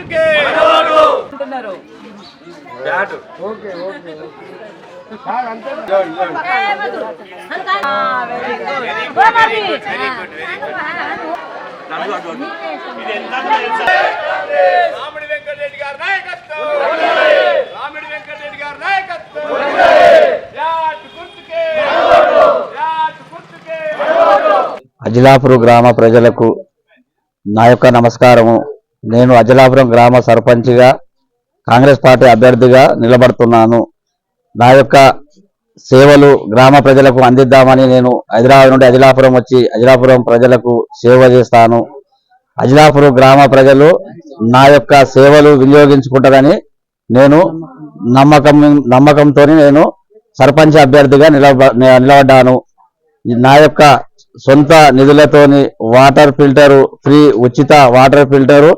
అందరూ bat. Okay okay sir అంతే. రామిడి వెంకటరెడ్డి గారి నాయకత్వం. రామిడి వెంకటరెడ్డి గారి నాయకత్వం. బ్యాట్ గుర్తుకే. బ్యాట్ గుర్తుకే. అజిలాపురం గ్రామ ప్రజలకు నా యొక్క నమస్కారము. నేను అజలాపురం గ్రామ సర్పంచ్గా కాంగ్రెస్ పార్టీ అభ్యర్థిగా నిలబడుతున్నాను. నా యొక్క సేవలు గ్రామ ప్రజలకు అందిద్దామని నేను హైదరాబాద్ నుండి అజిలాపురం వచ్చి అజిలాపురం ప్రజలకు సేవ చేస్తాను. అజిలాపురం గ్రామ ప్రజలు నా యొక్క సేవలు వినియోగించుకుంటారని నేను నమ్మకం నమ్మకంతో నేను సర్పంచ్ అభ్యర్థిగా నిలబ నిలబడ్డాను. నా యొక్క సొంత నిధులతోని వాటర్ ఫిల్టరు ఫ్రీ ఉచిత water filter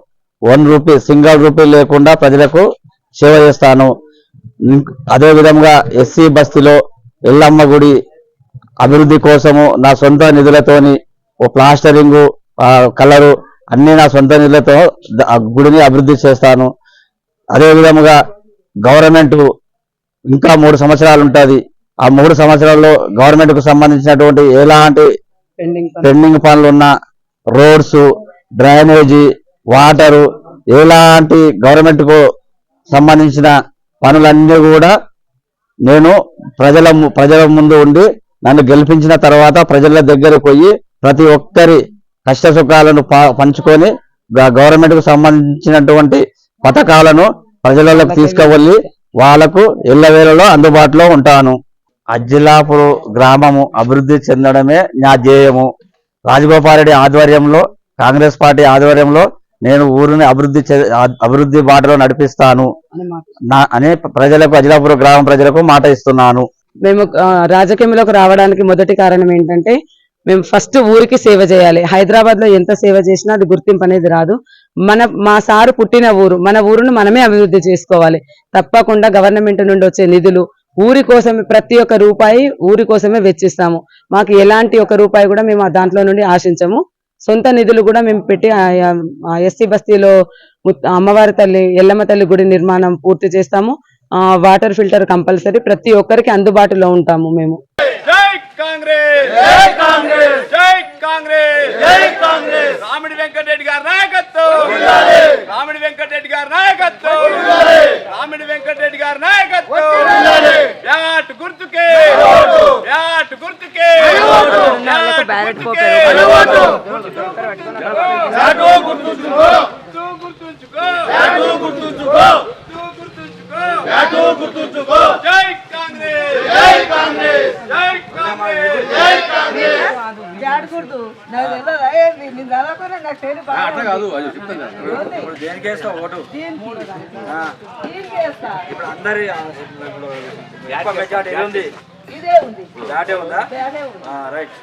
one rupee single rupee లేకుండా ప్రజలకు సేవ చేస్తాను. ఇంక్- అదే విధంగా ఎస్సీ బస్తీలో ఎల్లమ్మ గుడి అభివృద్ధి కోసము నా సొంత నిధులతోని ఓ ప్లాస్టరింగు కలరు అన్ని నా సొంత నిధులతో గుడిని అభివృద్ధి చేస్తాను. అదే విధముగా గవర్నమెంట్ ఇంకా మూడు సంవత్సరాలు ఉంటది. ఆ మూడు సంవత్సరాల్లో గవర్నమెంట్కు సంబంధించినటువంటి ఎలాంటి పెండింగ్ పనులు. ఉన్న రోడ్స్ డ్రైనేజీ వాటరు ఎలాంటి గవర్నమెంట్కు సంబంధించిన పనులన్నీ కూడా నేను ప్రజల ప్రజల ముందు ఉండి నన్ను గెలిపించిన తర్వాత ప్రజల దగ్గరకు పోయి ప్రతి ఒక్కరి కష్ట సుఖాలను పంచుకొని గవర్నమెంట్కు సంబంధించినటువంటి పథకాలను ప్రజలకు తీసుకువెళ్ళి వాళ్ళకు ఎల్లవేళలో అందుబాటులో ఉంటాను. అజ్జిలాపూర్ గ్రామము అభివృద్ధి చెందడమే నా ధ్యేయము. రాజగోపాల్ ఆధ్వర్యంలో కాంగ్రెస్ పార్టీ ఆధ్వర్యంలో నేను ఊరిని అభివృద్ధి అభివృద్ధి బాటలో నడిపిస్తాను. నా అనే ప్రజలకు అజిలాపురం గ్రామ ప్రజలకు మాట ఇస్తున్నాను. మేము రాజకీయంలోకి రావడానికి మొదటి కారణం ఏంటంటే మేము ఫస్ట్ ఊరికి సేవ చేయాలి. హైదరాబాద్లో ఎంత సేవ చేసినా అది గుర్తింపు అనేది రాదు. మన మా సారు పుట్టిన ఊరు మన ఊరును మనమే అభివృద్ధి చేసుకోవాలి. తప్పకుండా గవర్నమెంట్ నుండి వచ్చే నిధులు ఊరి కోసమే ప్రతి ఒక్క రూపాయి ఊరి కోసమే వెచ్చిస్తాము. మాకు ఎలాంటి ఒక రూపాయి కూడా మేము దాంట్లో నుండి ఆశించము. సొంత నిధులు కూడా మేము పెట్టి ఎస్సీ బస్తీలో అమ్మవారి తల్లి ఎల్లమ్మ తల్లి గుడి నిర్మాణం పూర్తి చేస్తాము. ఆ, వాటర్ ఫిల్టర్ కంపల్సరీ. ప్రతి ఒక్కరికి అందుబాటులో ఉంటాము మేము. జై కాంగ్రెస్! జై కాంగ్రెస్! జై కాంగ్రెస్! జై కాంగ్రెస్! రామిడి వెంకటరెడ్డి గారి నాయకత్వం! రామిడి వెంకటరెడ్డి గారి నాయకత్వం! రామిడి వెంకటరెడ్డి గారి నాయకత్వం! బ్యాట్ గుర్తుకే! బ్యాట్ గుర్తుకే బ్యాట్ గుర్తుంచుకో తూ గుర్తుంచుకో బ్యాట్ గుర్తుంచుకో తూ గుర్తుంచుకో బ్యాట్ గుర్తుంచుకో జై కాంగ్రెస్ జై కాంగ్రెస్ జై కాంగ్రెస్ జై కాంగ్రెస్ జాడకూడదు నాకు తెలియదు అయ్యే నేను చదవకుండా నాకు తెలియదు బాగా అట్లా కాదు అది చెప్తాను ఇప్పుడు ఇప్పుడు దేనికి వేస్తావు ఓటు. ఇప్పుడు అందరి ఉంది ఇదే ఉంది. దాటే ఉందా? రైట్.